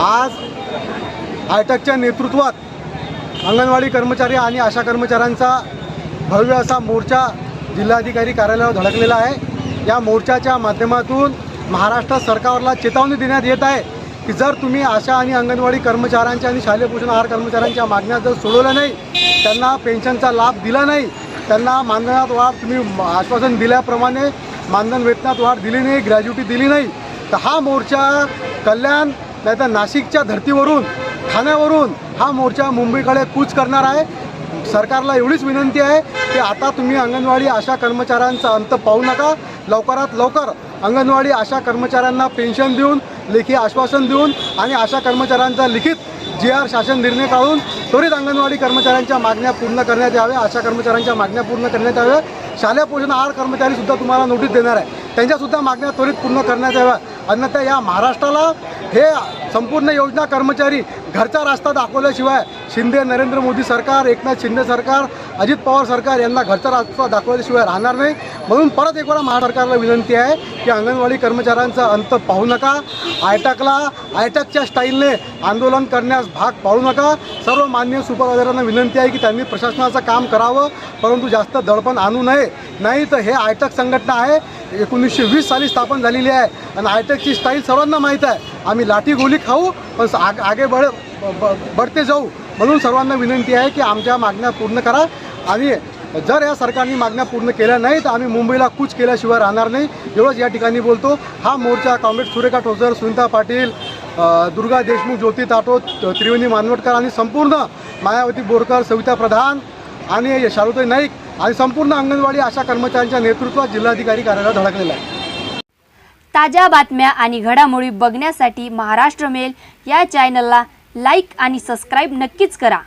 आज आयटकच्या नेतृत्वात अंगणवाडी कर्मचारी आणि आशा कर्मचाऱ्यांचा भव्य असा मोर्चा जिल्हाधिकारी कार्यालयावर धडकलेला आहे. या मोर्चाच्या माध्यमातून महाराष्ट्र सरकारला चेतावणी देण्यात येत आहे की जर तुम्ही आशा आणि अंगणवाडी कर्मचाऱ्यांच्या आणि शालेय पोषण आहार कर्मचाऱ्यांच्या मागण्या जर सोडवल्या नाही त्यांना पेन्शनचा लाभ दिला नाही त्यांना मानधनात वाढ तुम्ही आश्वासन दिल्याप्रमाणे मानधन वेतनात वाढ दिली नाही ग्रॅज्युटी दिली नाही तर हा मोर्चा कल्याण नाही तर नाशिकच्या धर्तीवरून ठाण्यावरून हा मोर्चा मुंबईकडे कूच करणार आहे. सरकारला एवढीच विनंती आहे की आता तुम्ही अंगणवाडी आशा कर्मचाऱ्यांचा अंत पाहू नका. लवकरात लवकर अंगणवाडी आशा कर्मचाऱ्यांना पेन्शन देऊन लेखी आश्वासन देऊन आणि आशा कर्मचाऱ्यांचा लिखित जी आर शासन निर्णय काढून त्वरित अंगणवाडी कर्मचाऱ्यांच्या मागण्या पूर्ण करण्यात याव्या आशा कर्मचाऱ्यांच्या मागण्या पूर्ण करण्यात याव्या. शालेय पोषण आहार कर्मचारीसुद्धा तुम्हाला नोटीस देणार आहे. त्यांच्यासुद्धा मागण्या त्वरित पूर्ण करण्यात याव्या. अन्यथा या महाराष्ट्राला हे संपूर्ण योजना कर्मचारी घरचा रस्ता दाखवल्याशिवाय शिंदे नरेंद्र मोदी सरकार एकनाथ शिंदे सरकार अजित पवार सरकार यांना घरचा रस्ता दाखवल्याशिवाय राहणार नाही. म्हणून परत एक वेळा महासरकारला विनंती आहे की अंगणवाडी कर्मचाऱ्यांचा अंत पाहू नका. आयटकला आयटकच्या स्टाईलने आंदोलन करण्यास भाग पाडू नका. सर्व मान्य सुपरवायझरांना विनंती आहे की त्यांनी प्रशासनाचं काम करावं परंतु जास्त दडपण आणू नये. नाही तर हे आयटक संघटना आहे. एकोणीसशे वीस साली स्थापन झालेली आहे. आणि आयटकची स्टाईल सर्वांना माहीत आहे. आम्ही लाठी गोली खाऊ पण आग आगे बढ ब- बढते जाऊ म्हणून सर्वांना विनंती आहे की आमच्या मागण्या पूर्ण करा. आणि जर या सरकारने मागण्या पूर्ण केल्या नाही तर आम्ही मुंबईला कूच केल्याशिवाय राहणार नाही. एवढंच या ठिकाणी बोलतो. हा मोर्चा कॉम्रेड सुरेखा ठोसर सुनीता पाटील दुर्गा देशमुख ज्योती ताटो त्रिवेणी मानवटकर आणि संपूर्ण मायावती बोरकर सविता प्रधान आणि शारुताई नाईक आणि संपूर्ण अंगणवाडी आशा कर्मचाऱ्यांच्या नेतृत्वात जिल्हाधिकारी कार्यालयात धडकलेला आहे. ताज्या बातम्या आणि घडामोडी बघण्यासाठी महाराष्ट्र मेल या चॅनलला लाईक आणि सबस्क्राईब नक्कीच करा.